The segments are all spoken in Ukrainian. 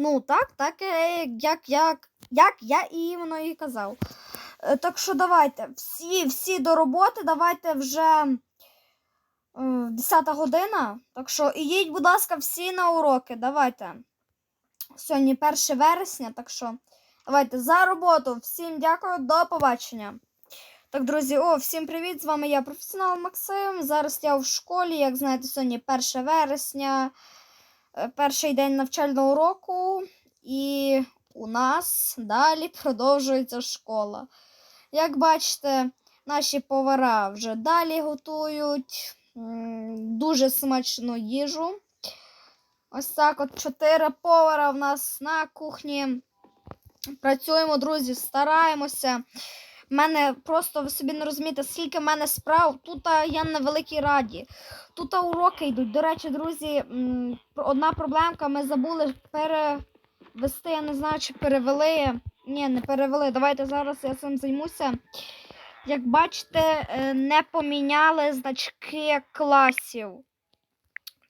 Ну, так, так, е, як, як, як я і і казав. Е, Так що давайте, всі, всі до роботи, давайте вже е, 10 година. Так що ідіть, будь ласка, всі на уроки. Давайте. Сьогодні 1 вересня, так що давайте за роботу. Всім дякую, до побачення. Так, друзі, о, всім привіт! З вами я, професіонал Максим. Зараз я в школі, як знаєте, сьогодні 1 вересня, е, перший день навчального року, і у нас далі продовжується школа. Як бачите, наші повара вже далі готують дуже смачну їжу. Ось так от чотири повара в нас на кухні. Працюємо, друзі, стараємося. У мене просто ви собі не розумієте, скільки в мене справ. Тут я на великій раді. Тут уроки йдуть. До речі, друзі, одна проблемка. Ми забули перевести. Я не знаю, чи перевели. Ні, не перевели. Давайте зараз я цим займуся. Як бачите, е, не поміняли значки класів.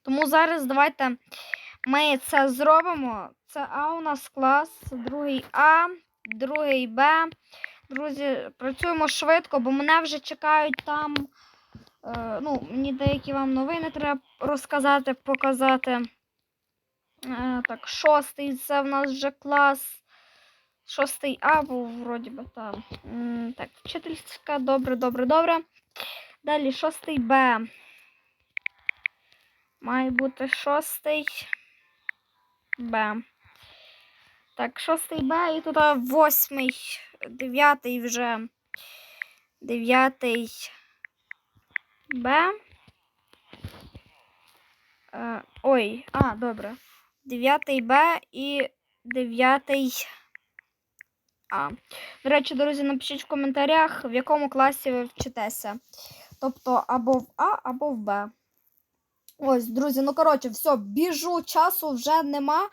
Тому зараз давайте ми це зробимо. Це А у нас клас, другий А, другий Б. Друзі, працюємо швидко, бо мене вже чекають там. Е, ну, мені деякі вам новини треба розказати, показати. Е, так, шостий це в нас вже клас. Шостий А був, вроді би там. Так, вчительська, добре, добре, добре. Далі шостий Б. Має бути шостий Б. Так, шостий Б і тут восьмий, дев'ятий вже. Дев'ятий Б. Е, ой, а, добре. Дев'ятий Б і дев'ятий А. До речі, друзі, напишіть в коментарях, в якому класі ви вчитеся. Тобто або в А, або в Б. Ось, друзі, ну коротше, все, біжу, часу вже нема.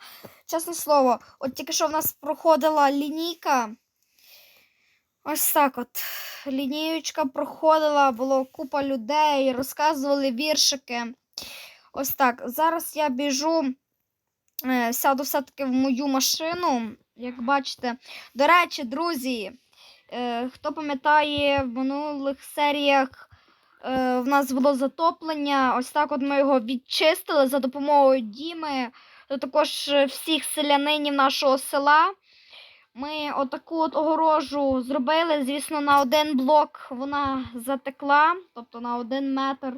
Чесне слово, от тільки що в нас проходила лінійка. Ось так от. Лінієчка проходила, було купа людей, розказували віршики. Ось так. Зараз я біжу, е, сяду все-таки в мою машину, як бачите. До речі, друзі, е, хто пам'ятає, в минулих серіях в нас було затоплення. Ось так от ми його відчистили за допомогою Діми, та також е, всіх селянинів нашого села. Ми отаку от огорожу зробили. Звісно, на один блок вона затекла, тобто на один метр.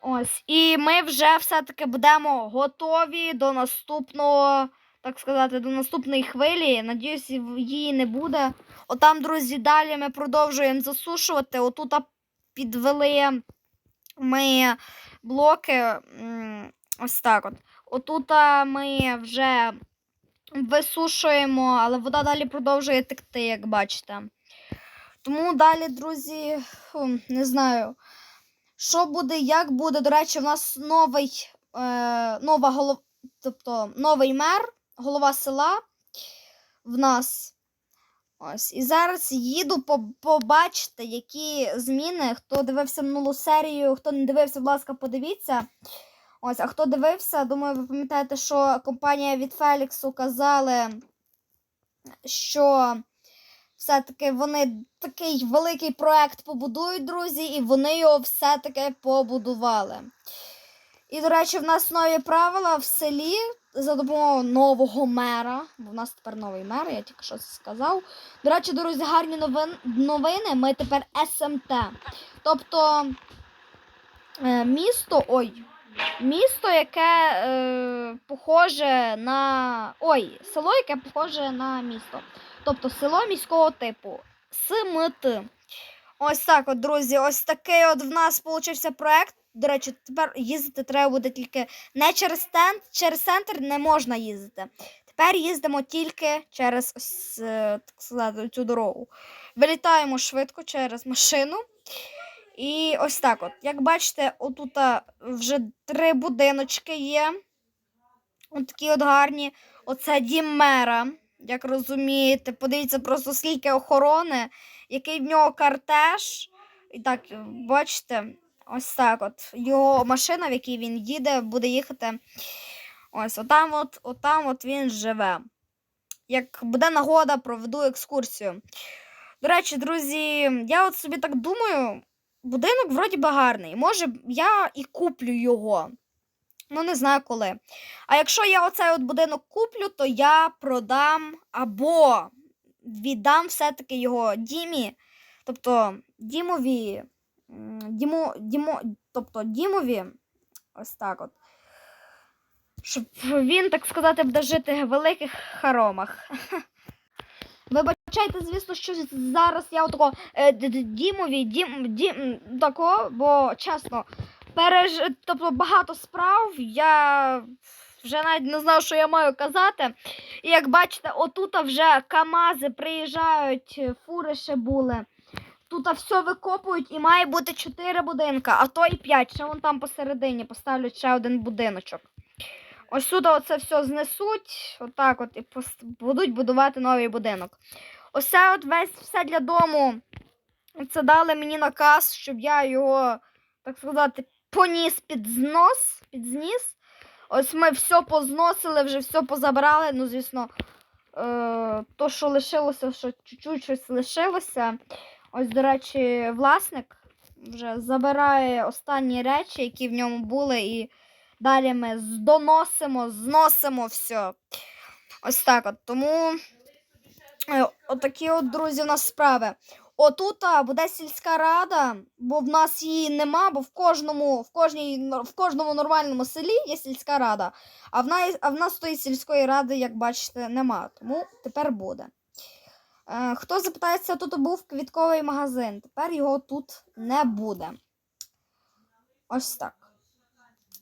Ось. І ми вже все-таки будемо готові до наступного, так сказати, до наступної хвилі. Надіюсь, її не буде. Отам, друзі, далі ми продовжуємо засушувати. Отут підвели ми блоки. Ось так от. Отут ми вже висушуємо, але вода далі продовжує текти, як бачите. Тому далі, друзі, не знаю, що буде, як буде. До речі, в нас новий, е, нова голова, тобто новий мер, голова села в нас. Ось. І зараз їду по- побачити, які зміни. Хто дивився минулу серію, хто не дивився, будь ласка, подивіться. Ось, а хто дивився, думаю, ви пам'ятаєте, що компанія від Феліксу казали, що все-таки вони такий великий проект побудують, друзі, і вони його все-таки побудували. І, до речі, в нас нові правила в селі за допомогою нового мера. Бо в нас тепер новий мер, я тільки що сказав. До речі, друзі, гарні новин, новини. Ми тепер СМТ. Тобто е, місто. Ой, Місто, яке е, похоже на. Ой, село, яке похоже на місто. Тобто село міського типу. СМТ. Ось так от, друзі. Ось такий от в нас получився проект. До речі, тепер їздити треба буде тільки не через центр, через центр не можна їздити. Тепер їздимо тільки через ось, е, так сказати, цю дорогу. Вилітаємо швидко через машину. І ось так от. Як бачите, отут вже три будиночки є. От такі от гарні. Оце дім мера. Як розумієте, подивіться просто скільки охорони, який в нього картеж. І так, бачите, ось так от. Його машина, в якій він їде, буде їхати. Ось, отам от, отам от він живе. Як буде нагода, проведу екскурсію. До речі, друзі, я от собі так думаю, будинок вроді би гарний. Може, я і куплю його. Ну, не знаю коли. А якщо я оцей от будинок куплю, то я продам або віддам все-таки його Дімі. Тобто Дімові. Дімо, Дімо, тобто Дімові. Ось так от. Щоб він, так сказати, буде жити в великих хоромах. Вибачайте, звісно, що зараз я отако е, Дімові, Дім, Дім, тако, бо чесно, переж... тобто багато справ, я вже навіть не знаю, що я маю казати. І як бачите, отут вже Камази приїжджають, фури ще були. Тут все викопують і має бути 4 будинка, а то і 5. Ще вон там посередині поставлять ще один будиночок. Ось сюди оце все знесуть, отак от, і будуть будувати новий будинок. Ось от весь все для дому. Це дали мені наказ, щоб я його, так сказати, поніс під знос, під зніс. Ось ми все позносили, вже все позабрали. Ну, звісно, е, то, що лишилося, що чуть-чуть щось лишилося. Ось, до речі, власник вже забирає останні речі, які в ньому були, і далі ми здоносимо, зносимо все. Ось так от. Тому е, отакі от, друзі, у нас справи. Отут буде сільська рада, бо в нас її нема, бо в кожному, в кожній, в кожному нормальному селі є сільська рада. А в, нас, а в нас тої сільської ради, як бачите, нема. Тому тепер буде. Е, хто запитається, тут був квітковий магазин. Тепер його тут не буде. Ось так.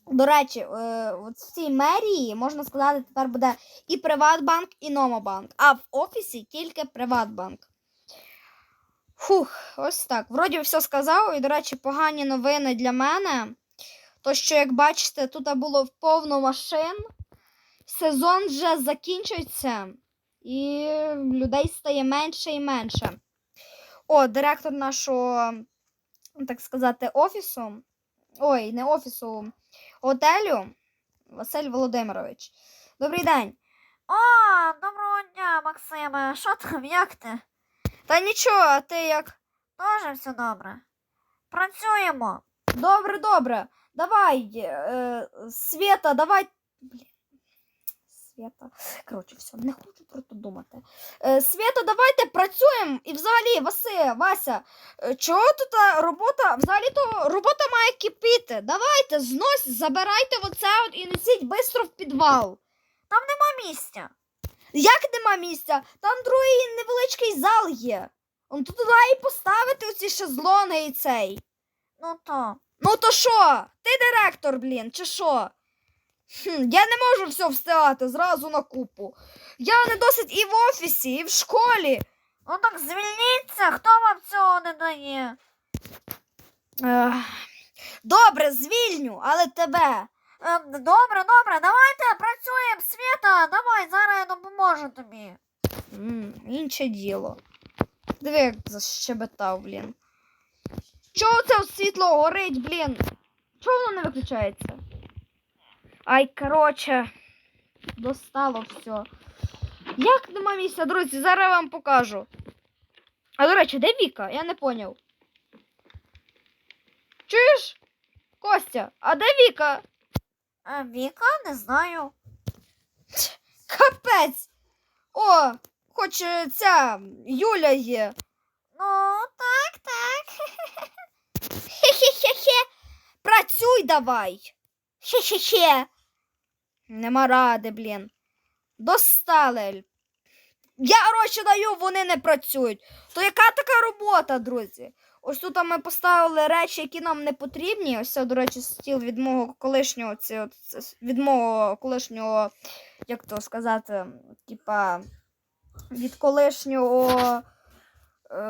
До речі, е, в цій мерії, можна сказати, тепер буде і Приватбанк, і Номобанк. А в офісі тільки Приватбанк. Фух, ось так. Вроді все сказав. І, до речі, погані новини для мене. То, що, як бачите, тут було повно машин. Сезон вже закінчується, і людей стає менше і менше. О, директор нашого, так сказати, офісу. Ой, не офісу, готелю Василь Володимирович. Добрий день. О, доброго дня, Максиме. Що там, як ти? Та нічого, а ти як? Тоже все добре. Працюємо. Добре, добре. Давай, е, Света, давай. Света. Коротше, все, не хочу про це думати. Е, Света, давайте працюємо. І взагалі, Васи, Вася, е, чого тут робота? Взагалі то робота має кипіти. Давайте, знось, забирайте оце от і несіть швидко в підвал. Там нема місця. Як нема місця? Там другий невеличкий зал є. Он тут туди і поставити оці шезлони і цей. Ну то. Ну то що? Ти директор, блін, чи що? Хм, я не можу все встигати зразу на купу. Я не досить і в офісі, і в школі. Ну так звільніться, хто вам цього не дає? Добре, звільню, але тебе. Е, добре, добре, давайте працюємо, Свята, давай, зараз я допоможу тобі. М, інше діло. Диви, як защебетав, блін. Чого це світло горить, блін? Чого воно не виключається? Ай, короче, достало все. Як нема місця, друзі, зараз я вам покажу. А до речі, де Віка? Я не поняв. Чуєш? Костя, а де Віка? Е, Віка, не знаю. Капець! О, хоч е, ця Юля є. Ну, так, так. Хе-хе-хе-хе. Працюй давай. Хе-хе-хе. Нема ради, блін. Достали. Я гроші даю, вони не працюють. То яка така робота, друзі? Ось тут ми поставили речі, які нам не потрібні. Ось це, до речі, стіл від мого колишнього, це, від мого колишнього, як то сказати, типа від колишнього е,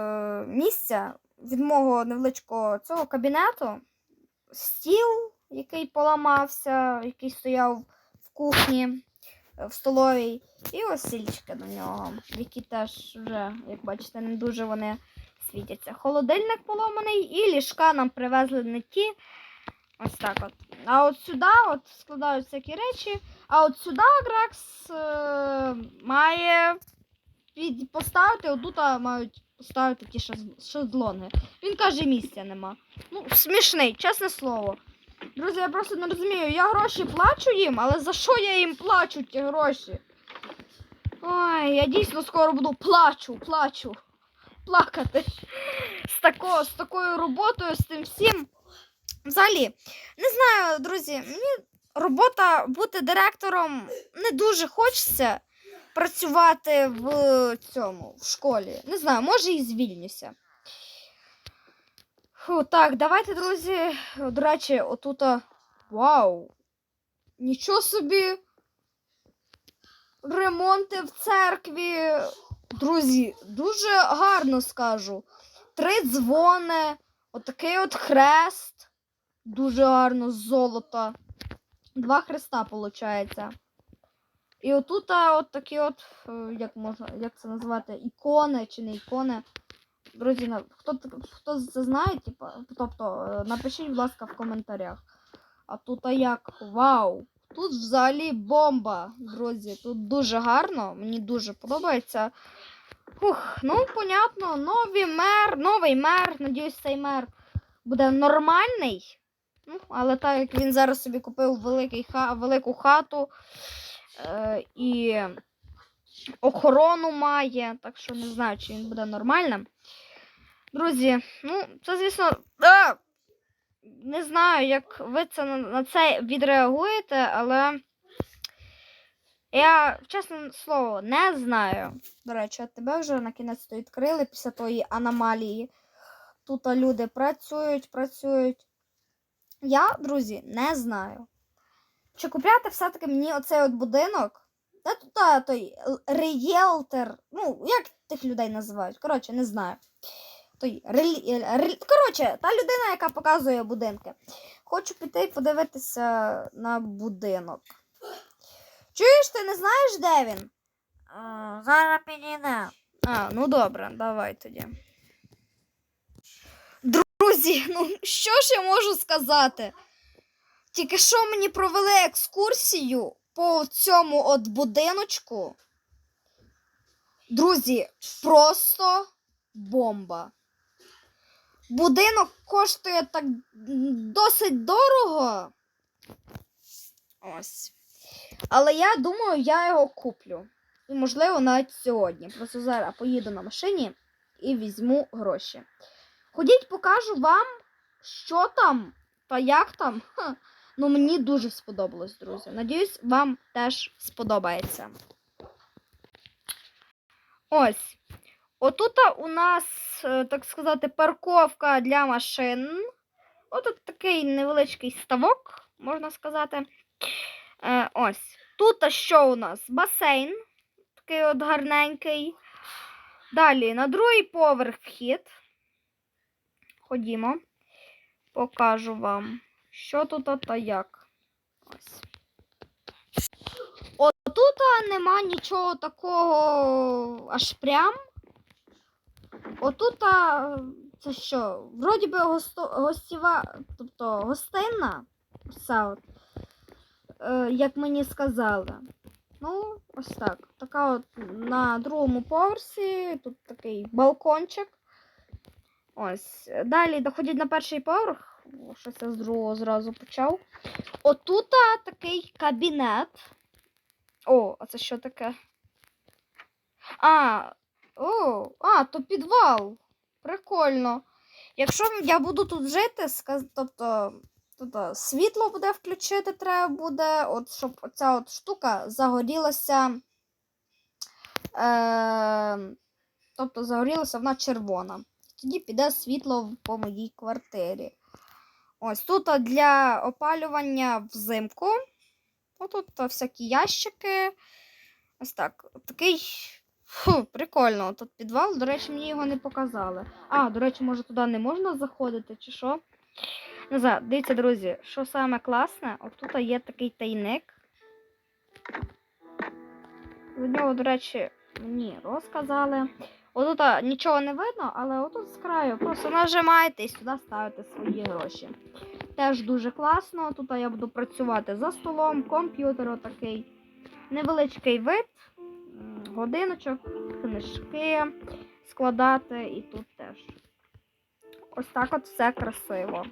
місця, від мого невеличкого цього кабінету, стіл, який поламався, який стояв в кухні, е, в столовій, і ось стільчики до нього, які теж вже, як бачите, не дуже вони світяться. Холодильник поломаний, і ліжка нам привезли не ті. Ось так от. А от сюди от складають всякі речі. А от сюди Грекс е, має під, поставити, отут мають поставити ті шезлонги. Він каже, місця нема. Ну, смішний, чесне слово. Друзі, я просто не розумію, я гроші плачу їм, але за що я їм плачу ті гроші? Ой, я дійсно скоро буду плачу, плачу. Плакати. З, тако, з такою роботою, з тим всім. Взагалі, не знаю, друзі, мені робота бути директором не дуже хочеться працювати в цьому в школі. Не знаю, може і звільнюся. Так, давайте, друзі. До речі, отута. Вау! Нічого собі. Ремонти в церкві. Друзі, дуже гарно скажу. Три дзвони, отакий от хрест. Дуже гарно з золота. Два хреста, виходить. І отут от такі от, е, як можна, як це назвати, ікони чи не ікони. Друзі, хто, хто це знає, типа, тобто, е, напишіть, будь ласка, в коментарях. А тут а як? Вау! Тут взагалі бомба, друзі. Тут дуже гарно, мені дуже подобається. Фух, ну, понятно, новий мер, новий мер. Надіюсь, цей мер буде нормальний. Ну, але так як він зараз собі купив великий велику хату е, і охорону має, так що не знаю, чи він буде нормальним. Друзі, ну, це, звісно, а, не знаю, як ви це на, на це відреагуєте, але я, чесне слово, не знаю. До речі, от тебе вже на кінець то відкрили після тої аномалії. Тут люди працюють, працюють. Я, друзі, не знаю. Чи купляти все-таки мені оцей от будинок? Де тут а, той рієлтер? Ну, як тих людей називають? Коротше, не знаю. Той релі... релі- Коротше, та людина, яка показує будинки. Хочу піти і подивитися на будинок. Чуєш, ти не знаєш, де він? Е, зараз підійде. А, ну добре, давай тоді. Друзі, ну що ж я можу сказати? Тільки що мені провели екскурсію по цьому от будиночку. Друзі, просто бомба. Будинок коштує так досить дорого. Ось. Але я думаю, я його куплю. І, можливо, навіть сьогодні. Просто зараз поїду на машині і візьму гроші. Ходіть, покажу вам, що там та як там. Ну, мені дуже сподобалось, друзі. Надіюсь, вам теж сподобається. Ось. Отут у нас, е, так сказати, парковка для машин. Отут такий невеличкий ставок, можна сказати. Е, ось. Тут що у нас? Басейн. Такий от гарненький. Далі на другий поверх вхід. Ходімо. Покажу вам, що тут та як. Ось. Отут нема нічого такого аж прям. Отут це що? Вроді би госто, гостєва, тобто гостинна. Все от. Е, як мені сказали. Ну, ось так. Така от на другому поверсі. Тут такий балкончик. Ось. Далі доходять на перший поверх. Щось я з зразу почав. Отут такий кабінет. О, а це що таке? А, о, а, то підвал. Прикольно. Якщо я буду тут жити, тобто тут світло буде включити, треба буде, от щоб оця от штука загорілася. Е... Тобто загорілася вона червона. Тоді піде світло по моїй квартирі. Ось тут для опалювання взимку. Отут всякі ящики. Ось так. Такий. Фу, прикольно. Тут підвал. До речі, мені його не показали. А, до речі, може туди не можна заходити, чи що? Не знаю, дивіться, друзі, що саме класне, отут є такий тайник. За нього, до речі, мені розказали. Отут нічого не видно, але отут з краю просто нажимаєте і сюди ставите свої гроші. теж дуже класно. Тут я буду працювати за столом, комп'ютер отакий. Невеличкий вид, годиночок, книжки складати і тут теж. Ось так от все красиво.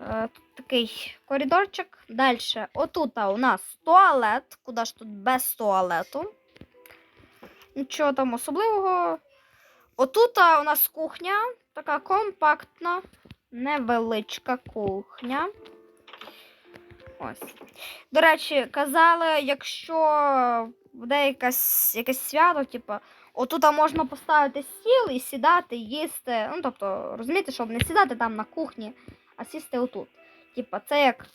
Е, Тут такий коридорчик. Далі. Отут у нас туалет. Куди ж тут без туалету? Нічого там особливого. Отут у нас кухня. Така компактна, невеличка кухня. Ось. До речі, казали, якщо буде якесь, якесь свято, типу, отут можна поставити стіл і сідати, їсти. Ну, тобто, розумієте, щоб не сідати там на кухні, а сісти отут. Типа, це як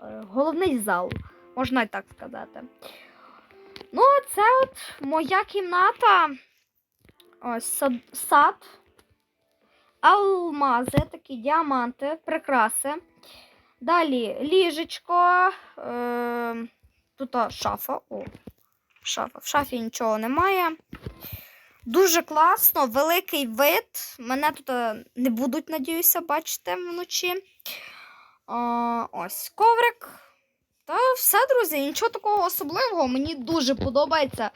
е, головний зал, можна і так сказати. Ну, це от моя кімната. Ось сад, сад. Алмази, такі діаманти, прикраси. Далі ліжечко. Е, тут шафа. О, шафа. В шафі нічого немає. Дуже класно, великий вид. Мене тут е, не будуть, надіюся, бачити вночі. А, ось коврик. Та все, друзі, нічого такого особливого. Мені дуже подобається.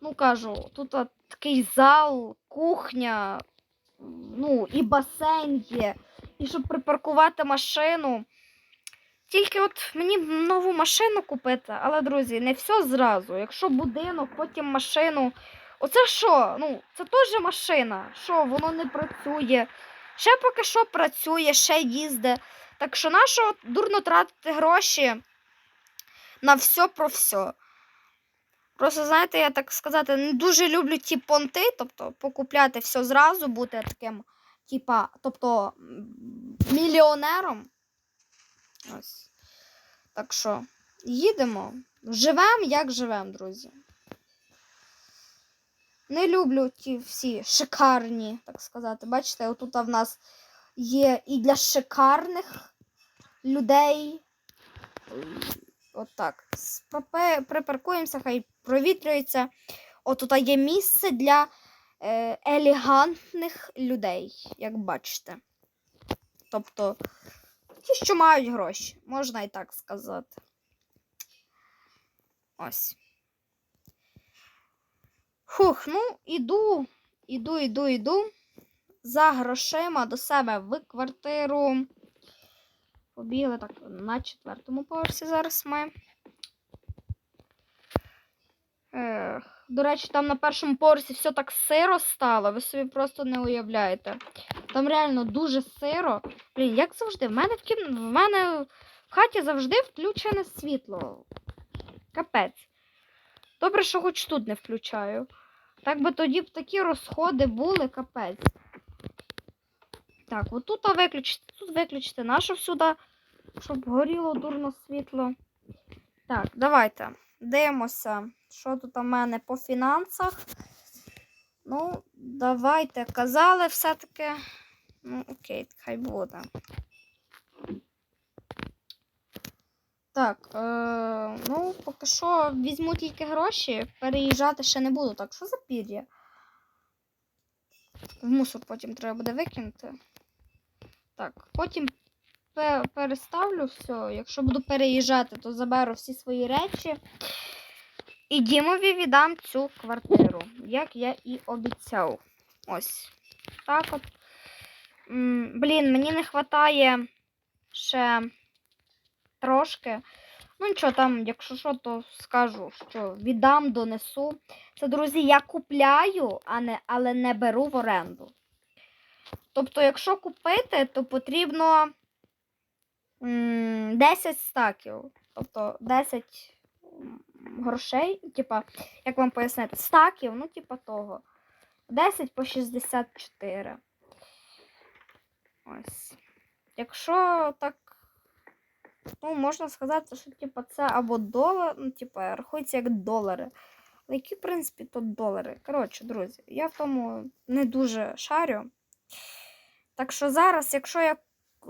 Ну, кажу, тут а, такий зал, кухня, ну, і басейн є. І щоб припаркувати машину. Тільки от мені нову машину купити, але, друзі, не все зразу. Якщо будинок, потім машину. Оце що? Ну, це теж машина. Що, воно не працює. Ще поки що працює, ще їздить. Так що нащо дурно тратити гроші на все про все. Просто, знаєте, я так сказати, не дуже люблю ті понти, тобто покупляти все зразу, бути таким, типа, тобто мільйонером. Ось. Так що, їдемо. Живем, як живем, друзі. Не люблю ті всі шикарні, так сказати. Бачите, отут в нас є і для шикарних людей. От так. Припаркуємося, хай провітрюється. Отут є місце для е, елегантних людей, як бачите. Тобто, ті, що мають гроші, можна і так сказати. Ось. Фух, ну, іду, іду, іду, іду за грошима до себе в квартиру. Побігли так на четвертому поверсі зараз ми. Ех, до речі, там на першому поверсі все так сиро стало, ви собі просто не уявляєте. Там реально дуже сиро. Блін, як завжди, в мене в кім... в мене в хаті завжди включене світло. Капець. Добре, що хоч тут не включаю. Так би тоді б такі розходи були, капець. Так, отут виключити, тут виключити нашу сюди, щоб горіло дурно світло. Так, давайте дивимося, що тут у мене по фінансах. Ну, давайте. Казали все-таки. Ну, окей, хай буде. Так, е, ну, поки що візьму тільки гроші, переїжджати ще не буду. Так, що за пір'я? В мусор потім треба буде викинути. Так, потім переставлю все. Якщо буду переїжджати, то заберу всі свої речі. І Дімові віддам цю квартиру, як я і обіцяв. Ось. Так от. Блін, мені не вистачає ще трошки. Ну нічого, там, якщо що, то скажу, що віддам, донесу. Це, друзі, я купляю, а не, але не беру в оренду. Тобто, якщо купити, то потрібно 10 стаків. Тобто 10 грошей, типа, як вам пояснити, стаків, ну, типа того. 10 по 64. Ось. Якщо так, ну, можна сказати, що типа, це або долар, ну, типа, рахується як долари. Але які, в принципі, тут долари. Коротше, друзі, я в тому не дуже шарю. Так що зараз, якщо я е,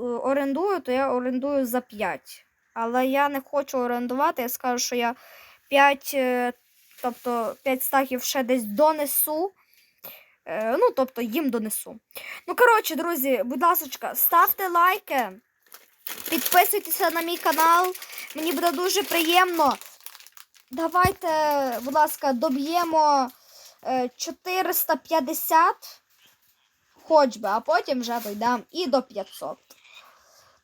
орендую, то я орендую за 5. Але я не хочу орендувати, я скажу, що я 5, е, тобто 5 стаків ще десь донесу. Е, Ну, тобто їм донесу. Ну, коротше, друзі, будь ласка, ставте лайки, Підписуйтеся на мій канал. Мені буде дуже приємно. Давайте, будь ласка, доб'ємо е, 450 хоч би, а потім вже дійдемо і до 500.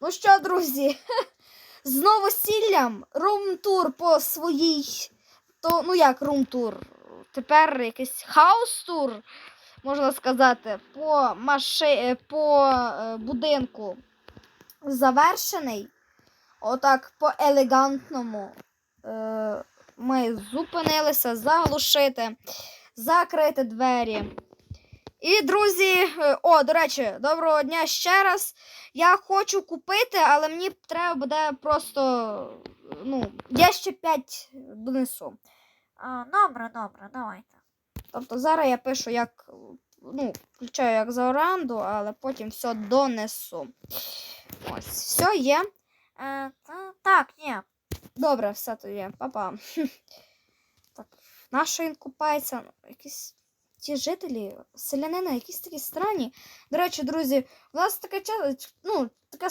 Ну що, друзі, з новосіллям рум-тур по своїй. То, ну як рум-тур? Тепер якийсь хаус-тур, можна сказати, по, маши... е, по е, будинку завершений. Отак по елегантному. Е, ми зупинилися заглушити, закрити двері. І, друзі, е, о, до речі, доброго дня ще раз. Я хочу купити, але мені треба буде просто. Ну, я ще 5 донесу. А, добре, добре, давайте. Тобто зараз я пишу як. Ну, включаю як за оренду, але потім все донесу. Ось, все є. Е, та, так, ні. Добре, все то є. Па-па. Так, на що він купається? Якісь ті жителі, селянини, якісь такі странні. До речі, друзі, у нас таке ну, таке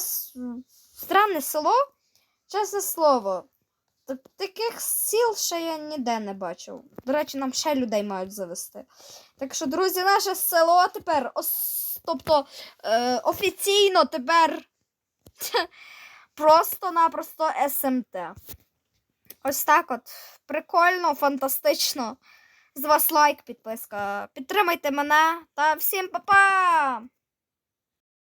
странне село, чесне слово. Таких сіл ще я ніде не бачив. До речі, нам ще людей мають завести. Так що, друзі, наше село тепер, ос- тобто е, офіційно тепер просто-напросто СМТ. Ось так от. Прикольно, фантастично. З вас лайк, підписка. Підтримайте мене та всім па-па!